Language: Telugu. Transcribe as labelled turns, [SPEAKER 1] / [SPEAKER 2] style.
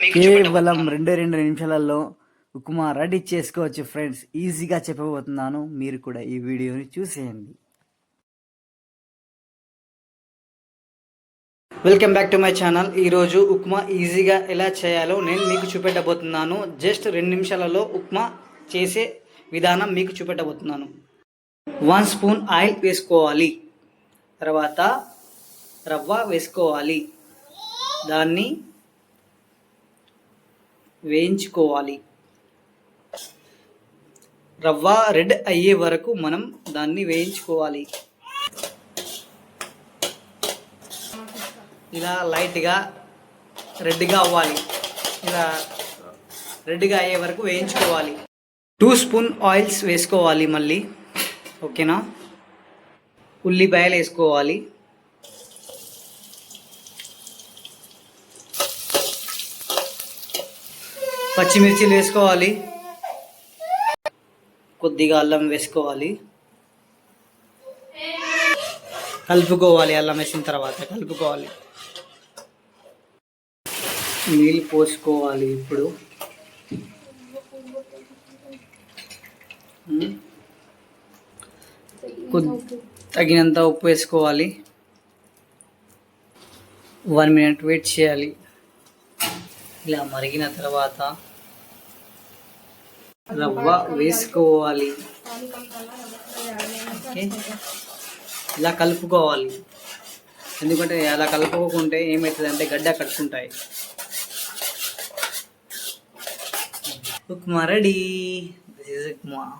[SPEAKER 1] కేవలం రెండు రెండు నిమిషాలలో ఉప్మా రెడీ చేసుకోవచ్చు ఫ్రెండ్స్. ఈజీగా చెప్పబోతున్నాను. మీరు కూడా ఈ వీడియోని చూసేయండి. Welcome back to my channel. ఈరోజు ఉప్మా ఈజీగా ఎలా చేయాలో నేను మీకు చూపెట్టబోతున్నాను. జస్ట్ రెండు నిమిషాలలో ఉప్మా చేసే విధానం మీకు చూపెట్టబోతున్నాను. వన్ స్పూన్ ఆయిల్ వేసుకోవాలి. తర్వాత రవ్వ వేసుకోవాలి. దాన్ని వేయించుకోవాలి. రవ్వ రెడ్ అయ్యే వరకు మనం దాన్ని వేయించుకోవాలి. ఇలా లైట్గా రెడ్గా అవ్వాలి. ఇలా రెడ్గా అయ్యే వరకు వేయించుకోవాలి. టూ స్పూన్ ఆయిల్స్ వేసుకోవాలి మళ్ళీ. ఓకేనా? ఉల్లిపాయలు వేసుకోవాలి. పచ్చిమిర్చిలు వేసుకోవాలి. కొద్దిగా అల్లం వేసుకోవాలి. కలుపుకోవాలి అల్లం వేసిన తర్వాత కలుపుకోవాలి. నీళ్ళు పోసుకోవాలి ఇప్పుడు. తగినంత ఉప్పు వేసుకోవాలి. వన్ మినిట్ వెయిట్ చేయాలి. ఇలా మరిగిన తర్వాత రవ్వ వేసుకోవాలి. ఇలా కలుపుకోవాలి. ఎందుకంటే అలా కలుపుకోకుంటే ఏమవుతుంది అంటే గడ్డ కట్టుకుంటాయి. Upma ready. This is upma.